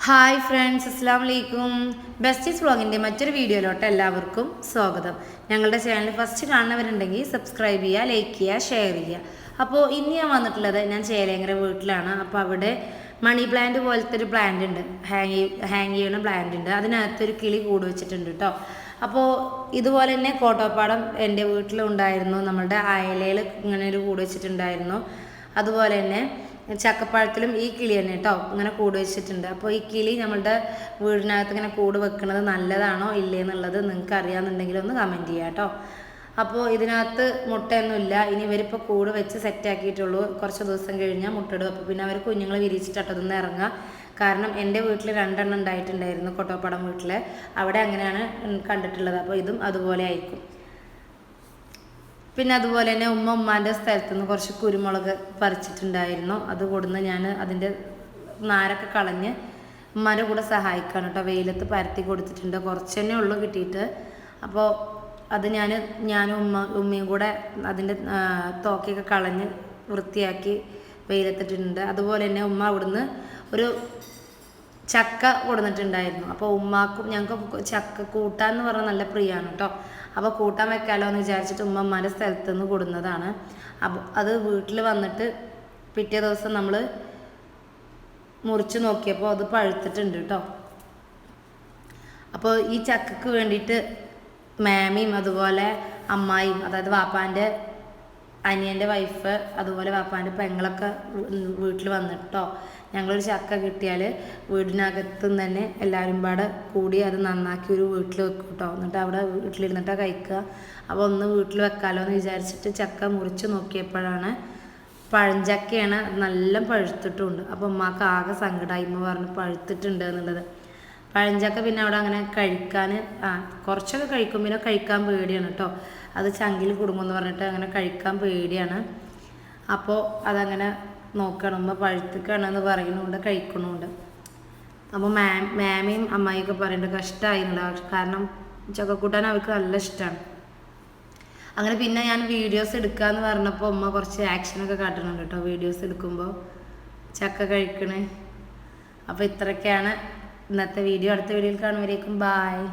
Hi friends അസ്സാം വലൈക്കും besties വ്ളോഗിന്റെ മറ്റൊരു വീഡിയോയിലോട്ട് എല്ലാവർക്കും സ്വാഗതം. ഞങ്ങളുടെ ചാനൽ ഫസ്റ്റ് കാണുന്നവരുണ്ടെങ്കിൽ സബ്സ്ക്രൈബ് ചെയ്യുക ലൈക്ക് ചെയ്യുക ഷെയർ ചെയ്യുക. അപ്പോൾ ഇന്ന് ഞാൻ വന്നിട്ടുള്ളത് ഞാൻ ചേലേങ്കര വീട്ടിലാണ്. അപ്പോൾ അവിടെ മണി പ്ലാന്റ് പോലത്തെ ഒരു പ്ലാന്റ് ഉണ്ട്. ഹാങ് ഹാങ് ചെയ്യുന്ന പ്ലാന്റ് ഉണ്ട്. അതിനകത്തൊരു കിളി കൂട് വെച്ചിട്ടുണ്ട് കേട്ടോ അപ്പോൾ ഇതുപോലെ തന്നെ കോട്ടോപ്പാടം എന്റെ വീട്ടിലുണ്ടായിരുന്നു. നമ്മളുടെ അയലയിൽ ഇങ്ങനെ ഒരു കൂട് വെച്ചിട്ടുണ്ടായിരുന്നു. അതുപോലെ തന്നെ ചക്കപ്പഴത്തിലും ഈ കിളി തന്നെ കേട്ടോ ഇങ്ങനെ കൂട് വെച്ചിട്ടുണ്ട്. അപ്പോൾ ഈ കിളി നമ്മളുടെ വീടിനകത്ത് ഇങ്ങനെ കൂട് വെക്കുന്നത് നല്ലതാണോ ഇല്ലേ എന്നുള്ളത് നിങ്ങൾക്ക് അറിയാമെന്നുണ്ടെങ്കിൽ ഒന്ന് കമന്റ് ചെയ്യാം കേട്ടോ അപ്പോൾ ഇതിനകത്ത് മുട്ടയൊന്നുമില്ല ഇനി ഇവരിപ്പോൾ കൂട് വെച്ച് സെറ്റാക്കിയിട്ടുള്ളൂ കുറച്ച് ദിവസം കഴിഞ്ഞാൽ മുട്ടയിടും അപ്പോൾ പിന്നെ അവർ കുഞ്ഞുങ്ങൾ വിരിച്ചിട്ടതൊന്ന് ഇറങ്ങുക കാരണം എന്റെ വീട്ടിൽ രണ്ടെണ്ണം ഉണ്ടായിട്ടുണ്ടായിരുന്നു കൊട്ടോപ്പടം വീട്ടിൽ അവിടെ അങ്ങനെയാണ് കണ്ടിട്ടുള്ളത്. അപ്പോൾ ഇതും അതുപോലെ ആയിരിക്കും. പിന്നെ അതുപോലെ തന്നെ ഉമ്മ ഉമ്മാന്റെ സ്ഥലത്ത് നിന്ന് കുറച്ച് കുരുമുളക് പറിച്ചിട്ടുണ്ടായിരുന്നു. അത് കൊടുന്ന് ഞാൻ അതിന്റെ നാരൊക്കെ കളഞ്ഞ് ഉമ്മാന്റെ കൂടെ സഹായിക്കാണ് കേട്ടോ. വെയിലത്ത് പരത്തി കൊടുത്തിട്ടുണ്ട്. കുറച്ച് തന്നെ ഉള്ളു കിട്ടിയിട്ട്. അപ്പോൾ അത് ഞാൻ ഞാനും ഉമ്മ ഉമ്മയും കൂടെ അതിന്റെ തോക്കൊക്കെ കളഞ്ഞ് വൃത്തിയാക്കി വെയിലത്തിട്ടുണ്ട് അതുപോലെ തന്നെ ഉമ്മ അവിടുന്ന് ഒരു ചക്ക കൊടുത്തിട്ടുണ്ടായിരുന്നു അപ്പോൾ ഉമ്മാക്കും ഞങ്ങൾക്ക് ചക്ക കൂട്ടാൻ എന്ന് പറഞ്ഞാൽ നല്ല പ്രിയമാണ് കേട്ടോ അപ്പോൾ കൂട്ടാൻ വെക്കാലോ എന്ന് വിചാരിച്ചിട്ട് ഉമ്മമാരുടെ സ്ഥലത്ത് നിന്ന് കൊടുന്നതാണ്. അപ്പോൾ അത് വീട്ടിൽ വന്നിട്ട് പിറ്റേ ദിവസം നമ്മൾ മുറിച്ച് നോക്കിയപ്പോൾ അത് പഴുത്തിട്ടുണ്ട് കേട്ടോ അപ്പോൾ ഈ ചക്കക്ക് വേണ്ടിയിട്ട് മാമിയും അതുപോലെ അമ്മായിയും അതായത് വാപ്പാന്റെ അനിയന്റെ വൈഫ് അതുപോലെ വാപ്പാന്റെ പെങ്ങളൊക്കെ വീട്ടിൽ വന്നിട്ടോ. ഞങ്ങളൊരു ചക്ക കിട്ടിയാൽ വീടിനകത്ത് നിന്ന് തന്നെ എല്ലാവരും പാടെ കൂടി അത് നന്നാക്കി ഒരു വീട്ടിൽ വെക്കും കേട്ടോ എന്നിട്ട് അവിടെ വീട്ടിലിരുന്നിട്ടാണ് കഴിക്കുക. അപ്പോൾ ഒന്ന് വീട്ടിൽ വെക്കാമല്ലോ എന്ന് വിചാരിച്ചിട്ട് ചക്ക മുറിച്ച് നോക്കിയപ്പോഴാണ് പഴഞ്ചക്കയാണ് നല്ല പഴുത്തിട്ടുണ്ട്. അപ്പോൾ ഉമ്മാക്ക് ആകെ സങ്കടമായി ഉമ്മ പറഞ്ഞു പഴുത്തിട്ടുണ്ട് എന്നുള്ളത്. പഴഞ്ചക്ക പിന്നെ അവിടെ അങ്ങനെ കഴിക്കാൻ ആ കുറച്ചൊക്കെ കഴിക്കും. പിന്നെ കഴിക്കാൻ പേടിയാണ് കേട്ടോ അത് ചങ്കിൽ കുടുങ്ങുമെന്ന് പറഞ്ഞിട്ട് അങ്ങനെ കഴിക്കാൻ പേടിയാണ്. അപ്പോൾ അതങ്ങനെ നോക്കണം. ഉമ്മ പഴുത്തിക്കാണെന്ന് പറയുന്നുണ്ട് കഴിക്കണമുണ്ട് അപ്പോൾ മാം മാമയും അമ്മായിയൊക്കെ പറയുന്നുണ്ട് കഷ്ടമായി എന്നുള്ള കാരണം ചക്കക്കൂട്ടാൻ അവർക്ക് നല്ല ഇഷ്ടമാണ് അങ്ങനെ പിന്നെ ഞാൻ വീഡിയോസ് എടുക്കാന്ന് പറഞ്ഞപ്പോൾ ഉമ്മ കുറച്ച് ആക്ഷനൊക്കെ കാട്ടുന്നുണ്ട് കേട്ടോ വീഡിയോസ് എടുക്കുമ്പോൾ ചക്ക കഴിക്കണേ. അപ്പോൾ ഇത്രയൊക്കെയാണ് ഇന്നത്തെ വീഡിയോ അടുത്ത വീഡിയോയിൽ കാണുമ്പോഴേക്കും ബായ്.